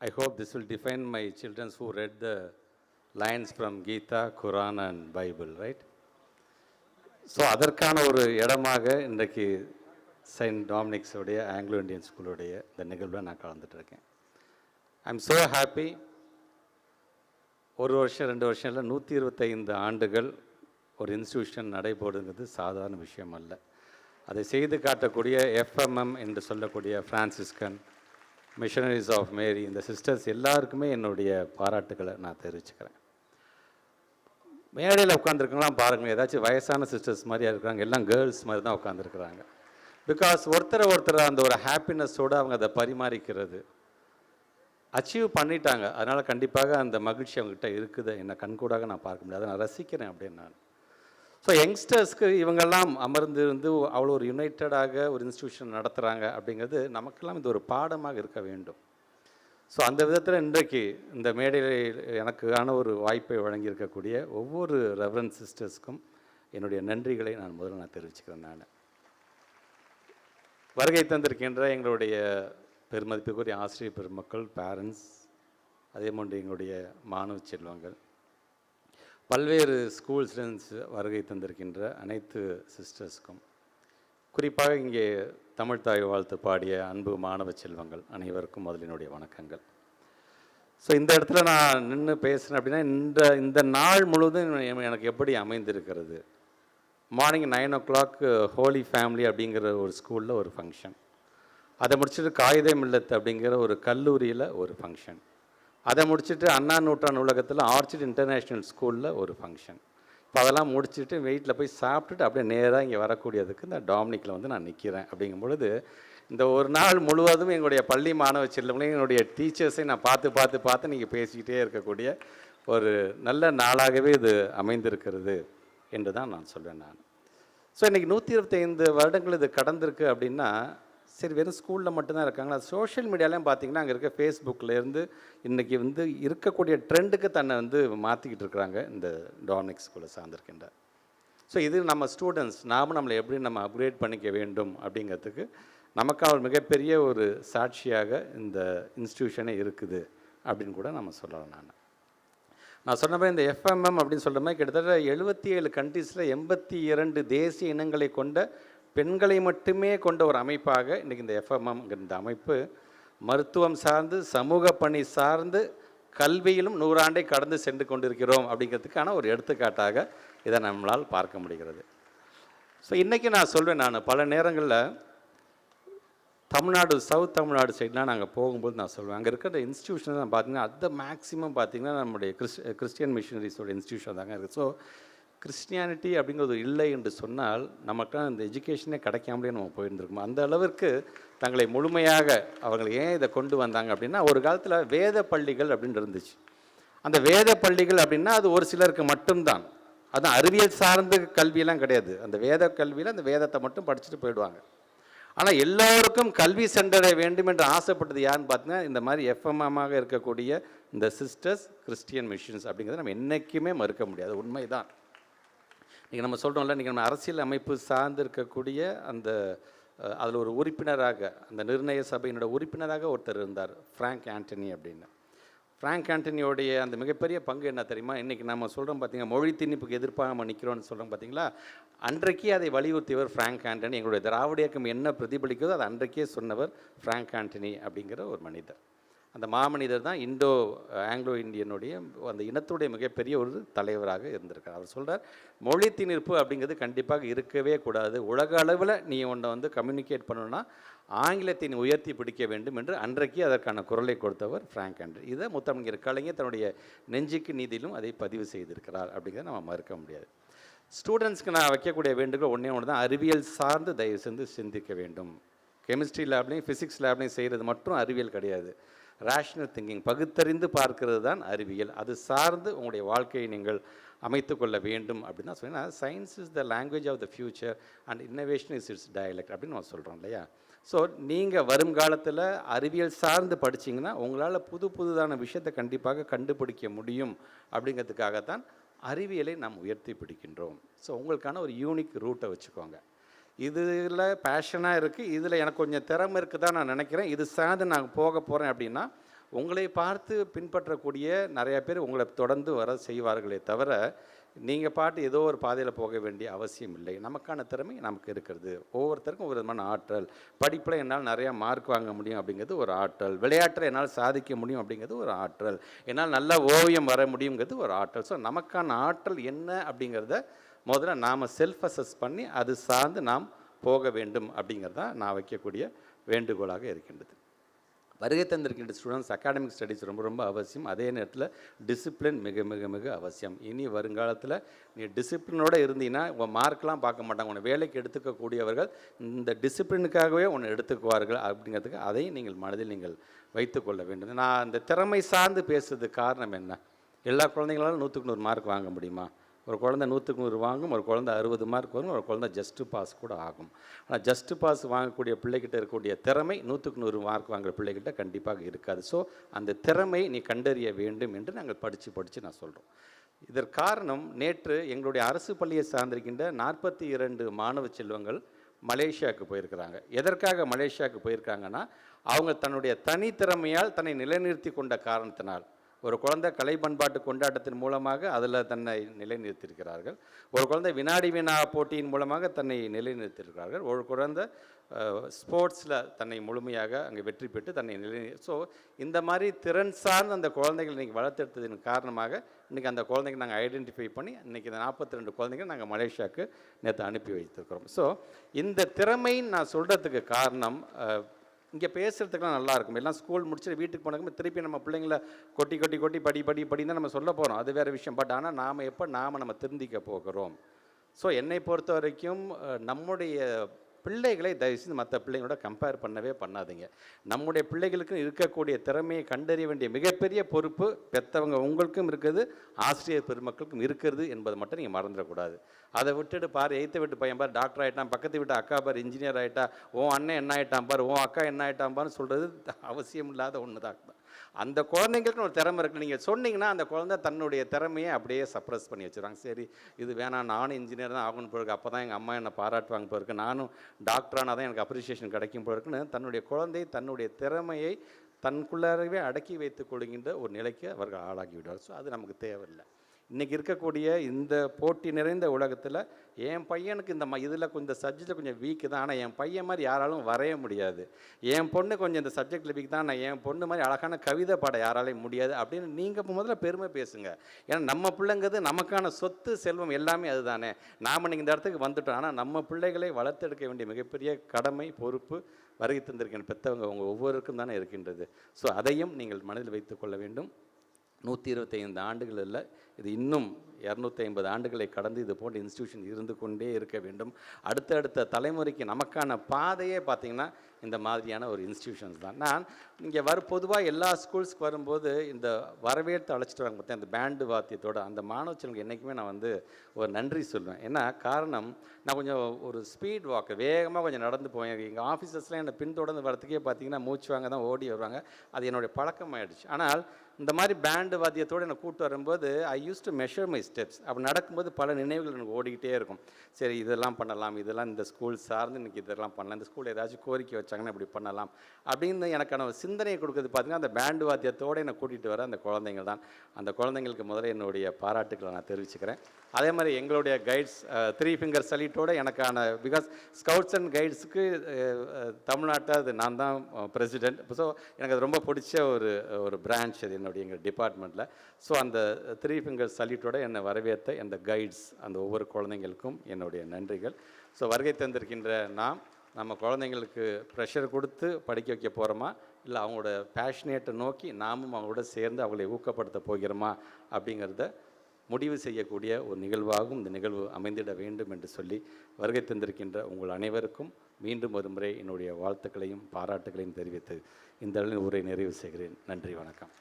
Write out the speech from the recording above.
I hope this will define my children who read the lines from Gita, Quran and Bible, right? So அதற்கான ஒரு இடமாக இன்றைக்கு saint டாமினிக்ஸோடைய Anglo Indian ஸ்கூலுடைய இந்த நிகழ்வில் நான் கலந்துட்டுருக்கேன் ஐ எம் ஸோ ஹாப்பி ஒரு வருஷம் ரெண்டு வருஷம் இல்லை நூற்றி இருபத்தைந்து ஆண்டுகள் ஒரு இன்ஸ்டியூஷன் நடைபெறுங்கிறது சாதாரண விஷயம் அல்ல. அதை செய்து காட்டக்கூடிய எஃப்எம்எம் என்று சொல்லக்கூடிய ஃப்ரான்சிஸ்கன் மிஷனரிஸ் ஆஃப் மேரி இந்த சிஸ்டர்ஸ் எல்லாருக்குமே என்னுடைய பாராட்டுகளை நான் தெரிவிச்சுக்கிறேன். மேடையில் உட்காந்துருக்கலாம் பாருங்கள் ஏதாச்சும் வயசான சிஸ்டர்ஸ் மாதிரியா இருக்கிறாங்க எல்லாம் கேர்ள்ஸ் மாதிரி தான் உட்காந்துருக்குறாங்க பிகாஸ் ஒருத்தரை ஒருத்தர் அந்த ஒரு ஹாப்பினஸோடு அவங்க அதை பரிமாறிக்கிறது அச்சீவ் பண்ணிட்டாங்க. அதனால் கண்டிப்பாக அந்த மகிழ்ச்சி அவங்ககிட்ட இருக்குது என்னை கண்கூடாக நான் பார்க்க முடியாது நான் ரசிக்கிறேன் அப்படின்னு நான் ஸோ யங்ஸ்டர்ஸ்க்கு இவங்கெல்லாம் அமர்ந்து இருந்து அவ்வளோ ஒரு யுனைட்டடாக ஒரு இன்ஸ்டியூஷன் நடத்துகிறாங்க அப்படிங்கிறது நமக்கெல்லாம் இது ஒரு பாடமாக இருக்க வேண்டும். ஸோ அந்த விதத்தில் இன்றைக்கு இந்த மேடையில் எனக்கான ஒரு வாய்ப்பை வழங்கியிருக்கக்கூடிய ஒவ்வொரு ரெவரன்ஸ் சிஸ்டர்ஸ்க்கும் என்னுடைய நன்றிகளை நான் முதல்ல நான் தெரிவிச்சுக்கிறேன் நான். வருகை தந்திருக்கின்ற எங்களுடைய பெருமதிப்புக்குரிய ஆசிரியர் பெருமக்கள் பேரண்ட்ஸ் அதே போன்று எங்களுடைய மாணவ செல்வங்கள் பல்வேறு ஸ்கூல்ஸ்லேருந்து வருகை தந்திருக்கின்ற அனைத்து சிஸ்டர்ஸ்க்கும் குறிப்பாக இங்கே தமிழ் தாய் வாழ்த்து பாடிய அன்பு மாணவ செல்வங்கள் அனைவருக்கும் முதலினுடைய வணக்கங்கள். ஸோ இந்த இடத்துல நான் நின்று பேசுகிறேன் அப்படின்னா இந்த இந்த நாள் முழுவதும் எனக்கு எப்படி அமைந்திருக்கிறது? Morning nine o'clock Holy Family அப்படிங்கிற ஒரு ஸ்கூலில் ஒரு ஃபங்க்ஷன் அதை முடிச்சுட்டு காகிதம் மில்லத் அப்படிங்கிற ஒரு கல்லூரியில் ஒரு ஃபங்க்ஷன் அதை முடிச்சுட்டு அண்ணா நூற்றாண்டு உலகத்தில் ஆர்ச்சிட் இன்டர்நேஷ்னல் ஸ்கூலில் ஒரு ஃபங்க்ஷன் இப்போ அதெல்லாம் முடிச்சுட்டு வெயிட்டில் போய் சாப்பிட்டுட்டு அப்படியே நேராக இங்கே வரக்கூடியதுக்கு இந்த டாமினிக்கில் வந்து நான் நிற்கிறேன் அப்படிங்கும் பொழுது இந்த ஒரு நாள் முழுவதும் எங்களுடைய பள்ளி மாணவ செல்வங்களையும் என்னுடைய டீச்சர்ஸையும் நான் பார்த்து பார்த்து பார்த்து நீங்கள் பேசிக்கிட்டே இருக்கக்கூடிய ஒரு நல்ல நாளாகவே இது அமைந்திருக்கிறது என்று தான் நான் சொல்வேன் நான். ஸோ இன்றைக்கி நூற்றி இருபத்தைந்து வருடங்கள் இது கடந்திருக்கு அப்படின்னா சரி வெறும் ஸ்கூலில் மட்டும்தான் இருக்காங்களா? சோஷியல் மீடியாலையும் பார்த்தீங்கன்னா அங்கே இருக்க ஃபேஸ்புக்கில் இருந்து இன்றைக்கி வந்து இருக்கக்கூடிய ட்ரெண்டுக்கு தன்னை வந்து மாற்றிக்கிட்டு இருக்கிறாங்க இந்த டாமினிக் ஸ்கூலை சார்ந்திருக்கின்ற. ஸோ இது நம்ம ஸ்டூடெண்ட்ஸ் நாமும் நம்மளை எப்படி நம்ம அப்கிரேட் பண்ணிக்க வேண்டும் அப்படிங்கிறதுக்கு நமக்கு ஒரு மிகப்பெரிய ஒரு சாட்சியாக இந்த இன்ஸ்டியூஷனே இருக்குது அப்படின்னு கூட நம்ம சொல்லலாம் நான். நான் சொன்ன மாதிரி இந்த எஃப்எம்எம் அப்படின்னு சொல்கிற மாதிரி கிட்டத்தட்ட எழுபத்தி ஏழு கண்ட்ரீஸில் எண்பத்தி இரண்டு தேசிய இனங்களை கொண்ட பெண்களை மட்டுமே கொண்ட ஒரு அமைப்பாக இன்றைக்கி இந்த எஃப்எம்எம்ங்கிற இந்த அமைப்பு மருத்துவம் சார்ந்து சமூக பணி சார்ந்து கல்வியிலும் நூறாண்டை கடந்து சென்று கொண்டிருக்கிறோம் அப்படிங்கிறதுக்கான ஒரு எடுத்துக்காட்டாக இதை நம்மளால் பார்க்க முடிகிறது. ஸோ இன்றைக்கி நான் சொல்வேன் நான் பல நேரங்களில் தமிழ்நாடு சவுத் தமிழ்நாடு சைட்லாம் நாங்கள் போகும்போது நான் சொல்லுவேன் அங்கே இருக்கிற இன்ஸ்டியூஷன் தான் பார்த்தீங்கன்னா அதை மேக்ஸிமம் பார்த்தீங்கன்னா நம்முடைய கிறிஸ் கிறிஸ்டியன் மிஷினரிஸோட இன்ஸ்டியூஷன் தாங்க இருக்குது ஸோ கிறிஸ்டியானிட்டி அப்படிங்கிறது இல்லை என்று சொன்னால் நமக்கெல்லாம் இந்த எஜுகேஷனே கிடைக்காமலே நம்ம போயிருந்துருக்கோம். அந்த அளவிற்கு தங்களை முழுமையாக அவங்களை ஏன் இதை கொண்டு வந்தாங்க அப்படின்னா ஒரு காலத்தில் வேத பள்ளிகள் அப்படின்னு இருந்துச்சு. அந்த வேத பள்ளிகள் அப்படின்னா அது ஒரு சிலருக்கு மட்டும்தான். அதுதான் அறிவியல் சார்ந்த கல்வியெல்லாம் கிடையாது. அந்த வேத கல்வியில் அந்த வேதத்தை மட்டும் படிச்சுட்டு போயிடுவாங்க. ஆனால் எல்லோருக்கும் கல்வி சென்றடைய வேண்டும் என்று ஆசைப்பட்டது யாருன்னு பார்த்தீங்கன்னா இந்த மாதிரி எஃப்எம்எம்மாக இருக்கக்கூடிய இந்த சிஸ்டர்ஸ் கிறிஸ்டியன் மிஷின்ஸ் அப்படிங்கிறத நம்ம என்றைக்குமே மறுக்க முடியாது. உண்மைதான். நீங்கள் நம்ம சொல்கிறோம்ல நீங்கள் நம்ம அரசியல் அமைப்பு சார்ந்து இருக்கக்கூடிய அந்த அதில் ஒரு உறுப்பினராக அந்த நிர்ணய சபையினோட உறுப்பினராக ஒருத்தர் இருந்தார் ஃப்ராங்க் ஆண்டனி அப்படின்னு. ஃப்ராங்க் ஆண்டனியோடைய அந்த மிகப்பெரிய பங்கு என்ன தெரியுமா? இன்றைக்கி நம்ம சொல்கிறோம் பார்த்தீங்கன்னா மொழி திணிப்புக்கு எதிர்ப்பாக நம்ம நிற்கிறோம்னு சொல்கிறோம் பார்த்தீங்களா அன்றைக்கே அதை வலியுறுத்தியவர் ஃப்ராங்க் ஆண்டனி எங்களுடைய திராவிட இயக்கம் என்ன பிரதிபலிக்கிறதோ அதை அன்றைக்கே சொன்னவர் ஃப்ராங்க் ஆண்டனி அப்படிங்கிற ஒரு மனிதர். அந்த மாமனிதர் தான் இண்டோ ஆங்கிலோ இந்தியனுடைய அந்த இனத்துடைய மிகப்பெரிய ஒரு தலைவராக இருந்திருக்கார். அவர் சொல்கிறார் மொழி திணிப்பு அப்படிங்கிறது கண்டிப்பாக இருக்கவே கூடாது. உலக அளவில் நீ ஒன்றை வந்து கம்யூனிகேட் பண்ணணும்னா ஆங்கிலத்தின் உயர்த்தி பிடிக்க வேண்டும் என்று அன்றைக்கு அதற்கான குரலை கொடுத்தவர் ஃப்ராங்க் ஆண்டர் இதை முத்தமிழர் கலைஞர் தன்னுடைய நெஞ்சுக்கு நீதியிலும் அதை பதிவு செய்திருக்கிறார் அப்படிங்கிறத நம்ம மறுக்க முடியாது. ஸ்டூடெண்ட்ஸ்க்கு நான் வைக்கக்கூடிய வேண்டுகோள் ஒன்றே ஒன்று தான் அறிவியல் சார்ந்து தயவு செஞ்சு சிந்திக்க வேண்டும். கெமிஸ்ட்ரி லேப்லையும் ஃபிசிக்ஸ் லேப்லையும் செய்கிறது மட்டும் அறிவியல் கிடையாது. ரேஷ்னல் திங்கிங் பகுத்தறிந்து பார்க்கிறது தான் அறிவியல். அது சார்ந்து உங்களுடைய வாழ்க்கையை நீங்கள் அமைத்து கொள்ள வேண்டும் அப்படின்னு நான் சொன்னேன். Science is the language of the future and innovation is its dialect அப்படின்னு நான் சொல்கிறோம் இல்லையா? ஸோ நீங்கள் வருங்காலத்தில் அறிவியல் சார்ந்து படிச்சீங்கன்னா உங்களால் புது புதுதான விஷயத்தை கண்டிப்பாக கண்டுபிடிக்க முடியும் அப்படிங்கிறதுக்காகத்தான் அறிவியலை நாம் உயர்த்தி பிடிக்கின்றோம். ஸோ உங்களுக்கான ஒரு யூனிக் ரூட்டை வச்சுக்கோங்க. இதில் பேஷனாக இருக்குது இதில் எனக்கு கொஞ்சம் திறமை இருக்குதா நான் நினைக்கிறேன். இது சார்ந்து நான் போக போகிறேன் அப்படின்னா உங்களை பார்த்து பின்பற்றக்கூடிய நிறையா பேர் உங்களை தொடர்ந்து வர செய்வார்களே தவிர நீங்கள் பாட்டு ஏதோ ஒரு பாதையில் போக வேண்டிய அவசியம் இல்லை. நமக்கான திறமை நமக்கு இருக்கிறது. ஒவ்வொருத்தருக்கும் ஒரு விதமான ஆற்றல். படிப்பில் என்னால் நிறையா மார்க் வாங்க முடியும் அப்படிங்கிறது ஒரு ஆற்றல். விளையாட்டில் என்னால் சாதிக்க முடியும் அப்படிங்கிறது ஒரு ஆற்றல். என்னால் நல்ல ஓவியம் வர முடியுங்கிறது ஒரு ஆற்றல். ஸோ நமக்கான ஆற்றல் என்ன அப்படிங்கிறத முதல்ல நாம் செல்ஃப் அசஸ் பண்ணி அது சார்ந்து நாம் போக வேண்டும் அப்படிங்கிறது தான் நான் வைக்கக்கூடிய வேண்டுகோளாக இருக்கின்றது. வருகை தந்திருக்கின்ற ஸ்டூடெண்ட்ஸ் அகாடமிக் ஸ்டடீஸ் ரொம்ப ரொம்ப அவசியம். அதே நேரத்தில் டிசிப்ளின் மிக மிக மிக அவசியம். இனி வருங்காலத்தில் நீ டிசிப்ளினோடு இருந்தீங்கன்னா உன் மார்க்லாம் பார்க்க மாட்டாங்க. உன்னை வேலைக்கு எடுத்துக்கக்கூடியவர்கள் இந்த டிசிப்ளினுக்காகவே உன்னை எடுத்துக்குவார்கள் அப்படிங்கிறதுக்கு அதையும் நீங்கள் மனதில் நீங்கள் வைத்துக்கொள்ள வேண்டும். நான் இந்த திறமை சார்ந்து பேசுறதுக்கு காரணம் என்ன? எல்லா குழந்தைங்களாலும் நூற்றுக்கு நூறு மார்க் வாங்க முடியுமா? ஒரு குழந்தை நூற்றுக்கு நூறு வாங்கும் ஒரு குழந்தை அறுபது மார்க் வரும் ஒரு குழந்தை ஜஸ்ட்டு பாஸ் கூட ஆகும். ஆனால் ஜஸ்ட்டு பாஸ் வாங்கக்கூடிய பிள்ளைகிட்ட இருக்கக்கூடிய திறமை நூற்றுக்கு நூறு மார்க் வாங்குற பிள்ளைகிட்ட கண்டிப்பாக இருக்காது. ஸோ அந்த திறமை நீ கண்டறிய வேண்டும் என்று நாங்கள் படித்து படித்து நான் சொல்கிறோம் இதற்கு காரணம் நேற்று எங்களுடைய அரசு பள்ளியை சார்ந்திருக்கின்ற நாற்பத்தி இரண்டு மாணவ செல்வங்கள் மலேசியாவுக்கு போயிருக்கிறாங்க. எதற்காக மலேசியாவுக்கு போயிருக்காங்கன்னா அவங்க தன்னுடைய தனித்திறமையால் தன்னை நிலைநிறுத்தி கொண்ட காரணத்தினால். ஒரு குழந்தை கலை பண்பாட்டு கொண்டாட்டத்தின் மூலமாக அதில் தன்னை நிலைநிறுத்தியிருக்கிறார்கள். ஒரு குழந்தை வினாடி வினா போட்டியின் மூலமாக தன்னை நிலைநிறுத்தியிருக்கிறார்கள். ஒரு குழந்தை ஸ்போர்ட்ஸில் தன்னை முழுமையாக அங்கே வெற்றி பெற்று தன்னை நிலை ஸோ இந்த மாதிரி திறன் சார்ந்த அந்த குழந்தைகள் இன்றைக்கி வளர்த்தெடுத்ததின் காரணமாக இன்றைக்கி அந்த குழந்தைங்க நாங்கள் ஐடென்டிஃபை பண்ணி இன்றைக்கி இந்த நாற்பத்தி ரெண்டு குழந்தைங்க நாங்கள் மலேசியாவுக்கு நேற்று அனுப்பி வைத்திருக்கிறோம். ஸோ இந்த திறமைன்னு நான் சொல்கிறதுக்கு காரணம் இங்கே பேசுகிறதுக்குலாம் நல்லா இருக்கும் எல்லாம் ஸ்கூல் முடிச்சுட்டு வீட்டுக்கு போனதுக்கு திருப்பி நம்ம பிள்ளைங்கள கொட்டி கொட்டி கொட்டி படி படி படின்னு நம்ம சொல்ல போகிறோம் அது வேறு விஷயம். பட் ஆனால் நாம் எப்போ நாம் நம்ம திருந்திக்க போகிறோம்? ஸோ என்னை பொறுத்த வரைக்கும் நம்முடைய பிள்ளைகளை தயவுசெய்து மற்ற பிள்ளைங்களோட கம்பேர் பண்ணவே பண்ணாதீங்க. நம்முடைய பிள்ளைகளுக்கு இருக்கக்கூடிய திறமையை கண்டறிய வேண்டிய மிகப்பெரிய பொறுப்பு பெற்றவங்க உங்களுக்கும் இருக்குது ஆசிரியர் பெருமக்களுக்கும் இருக்கிறது என்பதை மட்டும் நீங்கள் மறந்துடக்கூடாது. அதை விட்டுட்டு பாரு எய்த்த வீட்டு பையன் பாரு டாக்டர் ஆகிட்டான் பக்கத்து வீட்டு அக்கா பாரு இன்ஜினியர் ஆகிட்டா உன் அண்ணன் என்ன ஆகிட்டான் பாரு உன் அக்கா என்ன ஆகிட்டான் பாருன்னு சொல்கிறது அவசியம் இல்லாத ஒன்று தான் அந்த குழந்தைங்களுக்கு ஒரு திறமை இருக்குது நீங்கள் சொன்னீங்கன்னா அந்த குழந்தை தன்னுடைய திறமையை அப்படியே சப்ரஸ் பண்ணி வச்சுருவாங்க. சரி இது வேணாம் நானும் இன்ஜினியர் தான் ஆகணும் போயிருக்கு அப்போ தான் எங்கள் அம்மா என்னை பாராட்டுவாங்க போயிருக்கு நானும் டாக்டரானால் தான் எனக்கு அப்ரிசியேஷன் கிடைக்கும் போயிருக்குன்னு தன்னுடைய குழந்தை தன்னுடைய திறமையை தனக்குள்ளாரவே அடக்கி வைத்துக் கொள்கின்ற ஒரு நிலைக்கு அவர்கள் ஆளாகி விடுவார் ஸோ அது நமக்கு தேவையில்லை. இன்றைக்கி இருக்கக்கூடிய இந்த போட்டி நிறைந்த உலகத்தில் என் பையனுக்கு இந்த ம இதில் கொஞ்சம் சப்ஜெக்டில் கொஞ்சம் வீக்கு தான். ஆனால் என் பையன் மாதிரி யாராலும் வரைய முடியாது. என் பொண்ணு கொஞ்சம் இந்த சப்ஜெக்டில் வீக் தான். நான் என் பொண்ணு மாதிரி அழகான கவிதை பாட யாராலையும் முடியாது அப்படின்னு நீங்கள் இப்போ முதல்ல பெருமை பேசுங்க. ஏன்னா நம்ம பிள்ளைங்கிறது நமக்கான சொத்து செல்வம் எல்லாமே அதுதானே. நாம் நீங்கள் இந்த இடத்துக்கு வந்துட்டோம். ஆனால் நம்ம பிள்ளைகளை வளர்த்தெடுக்க வேண்டிய மிகப்பெரிய கடமை பொறுப்பு வருகை தந்திருக்கிற பெற்றவங்க அவங்க ஒவ்வொருக்கும் தானே இருக்கின்றது. ஸோ அதையும் நீங்கள் மனதில் வைத்துக்கொள்ள வேண்டும். நூற்றி இருபத்தைந்து ஆண்டுகளில் இது இன்னும் இரநூத்தி ஐம்பது ஆண்டுகளை கடந்து இது போன்ற இன்ஸ்டியூஷன் இருந்து கொண்டே இருக்க வேண்டும். அடுத்தடுத்த தலைமுறைக்கு நமக்கான பாதையே பார்த்திங்கன்னா இந்த மாதிரியான ஒரு இன்ஸ்டியூஷன்ஸ் தான். நான் இங்கே வர பொதுவாக எல்லா ஸ்கூல்ஸ்க்கு வரும்போது இந்த வரவேற்று அழைச்சிட்டு வராங்க பார்த்தேன் அந்த பேண்டு வாத்தியத்தோட அந்த மாணவ செல்வங்க என்றைக்குமே நான் வந்து ஒரு நன்றி சொல்லுவேன் ஏன்னா காரணம் நான் கொஞ்சம் ஒரு ஸ்பீட் வாக்கு வேகமாக கொஞ்சம் நடந்து போவேன். எங்கள் ஆஃபீஸர்ஸ்லாம் என்னை பின்தொடர்ந்து வரத்துக்கே பார்த்தீங்கன்னா மூச்சு வாங்க தான் ஓடி வருவாங்க. அது என்னுடைய பழக்கமாயிடுச்சு. ஆனால் இந்த மாதிரி பேண்டு வாத்தியத்தோடு என்னை கூப்பிட்டு வரும்போது I used to measure my steps அப்படி நடக்கும்போது பல நினைவுகள் எனக்கு ஓடிக்கிட்டே இருக்கும். சரி இதெல்லாம் பண்ணலாம் இதெல்லாம் இந்த ஸ்கூல் சார்ந்து எனக்கு இதெல்லாம் பண்ணலாம். இந்த ஸ்கூல் ஏதாச்சும் கோரிக்கை வச்சு வச்சாங்கன்னா இப்படி பண்ணலாம். அப்படின்னு எனக்கான ஒரு சிந்தனையை கொடுக்குறது பார்த்தீங்கன்னா அந்த பேண்டு வாத்தியத்தோடு என்னை கூட்டிகிட்டு வர அந்த குழந்தைங்க தான். அந்த குழந்தைங்களுக்கு முதல்ல என்னுடைய பாராட்டுக்களை நான் தெரிவிச்சுக்கிறேன். அதே மாதிரி எங்களுடைய கைட்ஸ் த்ரீ ஃபிங்கர் சலீட்டோடு எனக்கான பிகாஸ் ஸ்கவுட்ஸ் அண்ட் கைட்ஸுக்கு தமிழ்நாட்டை அது நான் தான் பிரசிடென்ட் ஸோ எனக்கு அது ரொம்ப பிடிச்ச ஒரு ஒரு பிரான்ச் அது என்னுடைய எங்கள் டிபார்ட்மெண்ட்டில் ஸோ அந்த த்ரீ ஃபிங்கர் சல்யூட்டோட என்னை வரவேற்ற அந்த கைட்ஸ் அந்த ஒவ்வொரு குழந்தைங்களுக்கும் என்னுடைய நன்றிகள். ஸோ வருகை தந்திருக்கின்ற நாம் நம்ம குழந்தைங்களுக்கு ப்ரெஷர் கொடுத்து படிக்க வைக்க போகிறோமா இல்லை அவங்களோட பேஷனேட்டை நோக்கி நாமும் அவங்களோட சேர்ந்து அவங்களை ஊக்கப்படுத்த போகிறோமா? அப்படிங்கிறத முடிவு செய்யக்கூடிய ஒரு நிகழ்வாகவும் இந்த நிகழ்வு அமைந்திட வேண்டும் என்று சொல்லி வருகை தந்திருக்கின்ற உங்கள் அனைவருக்கும் மீண்டும் ஒரு முறை என்னுடைய வாழ்த்துக்களையும் பாராட்டுகளையும் தெரிவித்து இந்த அளவில் உரை நிறைவு செய்கிறேன். நன்றி வணக்கம்.